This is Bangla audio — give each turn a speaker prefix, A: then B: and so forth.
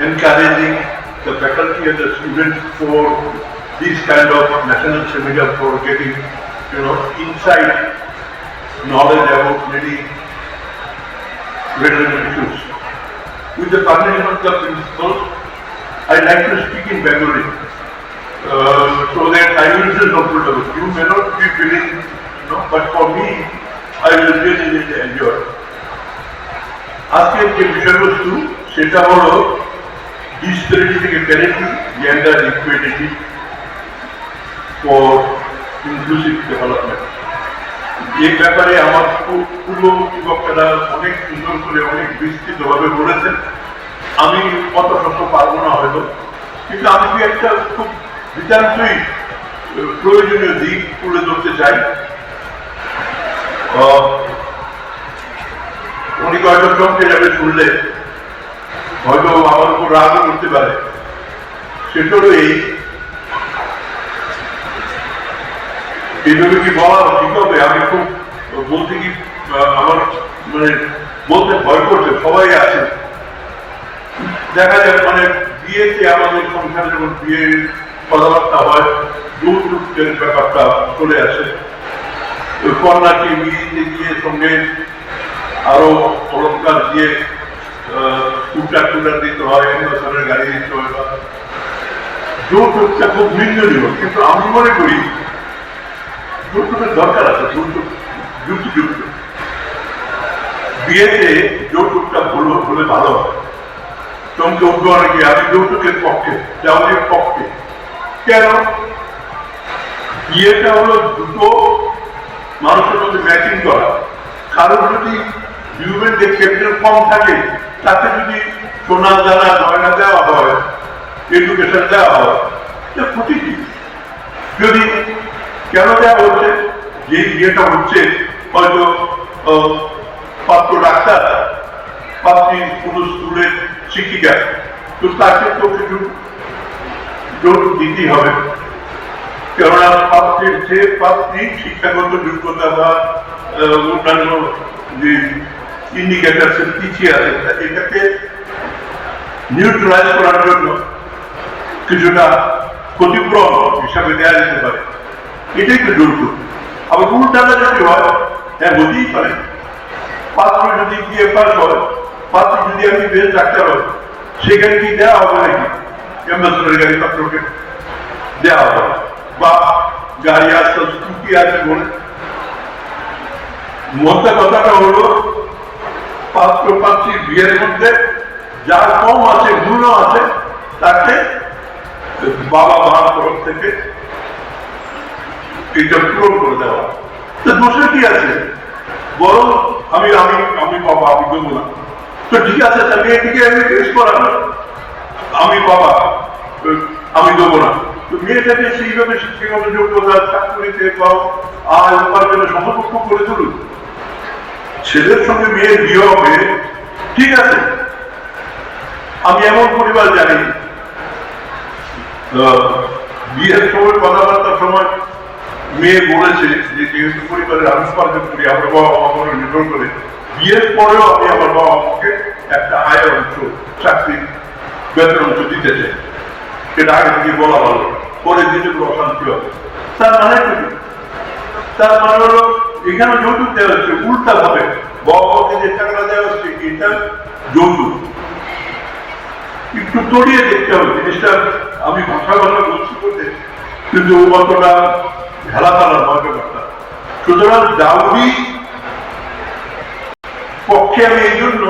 A: encouraging the faculty and the students for this kind of national seminar for getting, you know, insight knowledge about many relevant issues. With the permission of the principal, I'd like to speak in Bengali. Uh, so that I will feel comfortable. You may not be feeling, you know, but for me, I will really, really enjoy. আজকের যে বিষয়বস্তু সেটা হলো থেকে parity gender equity for inclusive development এই ব্যাপারে আমার পূ- পূর্ববর্তী বক্তারা অনেক সুন্দর করে, অনেক বিস্তৃতভাবে বলেছেন। আমি কত শত পারব না হয়তো, কিন্তু আমি একটা খুব নিতান্তই প্রয়োজনীয় দিক তুলে ধরতে চাই। যাবে শুনলে হয়তো আমার উপর রাগও করতে পারে। সেটা এইভাবে কি বলা ঠিক হবে? আমি খুব বলতে কি আমার মানে বলতে ভয় করছে, সবাই আছে। দেখা যায় মানে বিয়েতে আমাদের সংসারে যখন বিয়ে কথাবার্তা হয় দূর দূরের ব্যাপারটা চলে আসে। কন্যাকে বিয়েতে গিয়ে সঙ্গে আরও অলঙ্কার দিয়ে স্কুটার টুটার দিতে হয় অন্যজনের গাড়ি দিতে হয় বা যৌতুকটা খুব নিন্দনীয় কিন্তু আমি মনে করি যৌতুকের দরকার আছে যৌতুক যুক্তি যুক্ত বিয়েতে যৌতুকটা হলো হলে ভালো হয় চমকে উঠবে অনেকে আমি যৌতুকের পক্ষে যাওয়ার পক্ষে কেন বিয়েটা হলো দুটো মানুষের মধ্যে ম্যাচিং করা কারোর যদি হিউম্যান যে ক্যাপিটাল কম থাকে তাতে যদি সোনা জানা গয়না দেওয়া হয় এডুকেশন দেওয়া হয়, এটা ক্ষতি কি? যদি কেন দেওয়া হচ্ছে? যে বিয়েটা হচ্ছে, হয়তো পাত্র ডাক্তার পাত্রী কোনো স্কুলের শিক্ষিকা, তো তাকে তো কিছু যৌতুক দিতেই হবে। কেননা পাত্রের যে পাত্রী শিক্ষাগত যোগ্যতা বা অন্যান্য যে ইন্ডিকেটার্স পিছিয়ে আছে এটাকে নিউট্রালাইজ করার জন্য কিছুটা ক্ষতিপূরণ হিসাবে দেওয়া যেতে পারে। এটাই তো যৌতুক আবার উল্টাটা যদি হয় হ্যাঁ হতেই পারে। পাত্র যদি বিয়ে পাস হয়, পাত্র যদি আমি বেশ ডাক্তার হয়, সেখানে কি দেওয়া হবে নাকি? অ্যাম্বাসেডার গাড়ি পাত্রকে দেওয়া হবে। বা গাড়ি আসতে স্কুটি আছে বলে মোদ্দা কথাটা হলো পাত্র পাত্রী বিয়ের মধ্যে যার কম আছে মূল্য আছে, তাকে বাবা মার তরফ থেকে এটা পূরণ করে দেওয়া। তো দোষের কি আছে? বরং আমি আমি আমি বাবা, আমি দেবো না। তো ঠিক আছে, তা মেয়েটিকে আমি টেস্ট করাবো আমি বাবা, আমি দেবো না। তো মেয়েটাকে সেইভাবে শিক্ষাগত যোগ্যতা, চাকরিতে বা আয় উপার্জনে সমকক্ষ করে তুলুন। ছেলের সঙ্গে মেয়ের বিয়ে হবে, ঠিক আছে। আমি এমন পরিবার জানি। বিয়ের সময় কথাবার্তার সময় মেয়ে বলেছে যে, যেহেতু পরিবারের আমি উপার্জন করি আমার বাবা মা করে নির্ভর করে বিয়ের পরেও আমি আমার বাবা মাকে একটা আয়ের অংশ, চাকরি, বেতন অংশ দিতে চাই। এটা আগে থেকে বলা ভালো। পরে দিতে অশান্তি হবে তার মানে তার মানে হলো এখানে যৌতুক দেওয়া হচ্ছে, উল্টা ভাবে। বাবাকে যে টাকা দেওয়া হচ্ছে, এটা যৌতুক। একটু তড়িয়ে দেখতে হবে, জিনিসটা আমি ভাষা ভাষা বলছি বলতে, কিন্তু অতটা ঢেলা তালা নয় ব্যাপারটা। সুতরাং ডাউরি পক্ষে আমি এই জন্য